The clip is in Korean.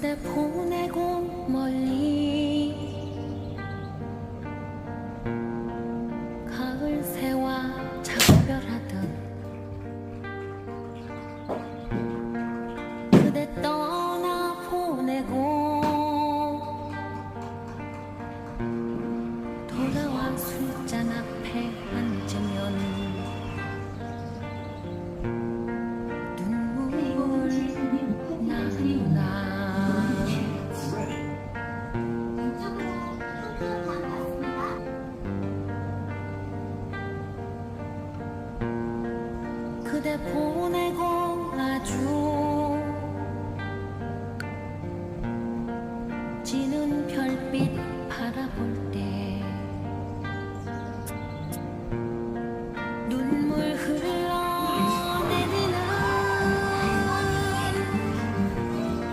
그대 보내고 멀리 가을 새와 작별하듯 그대 떠나 보내고 그대 보내고 아주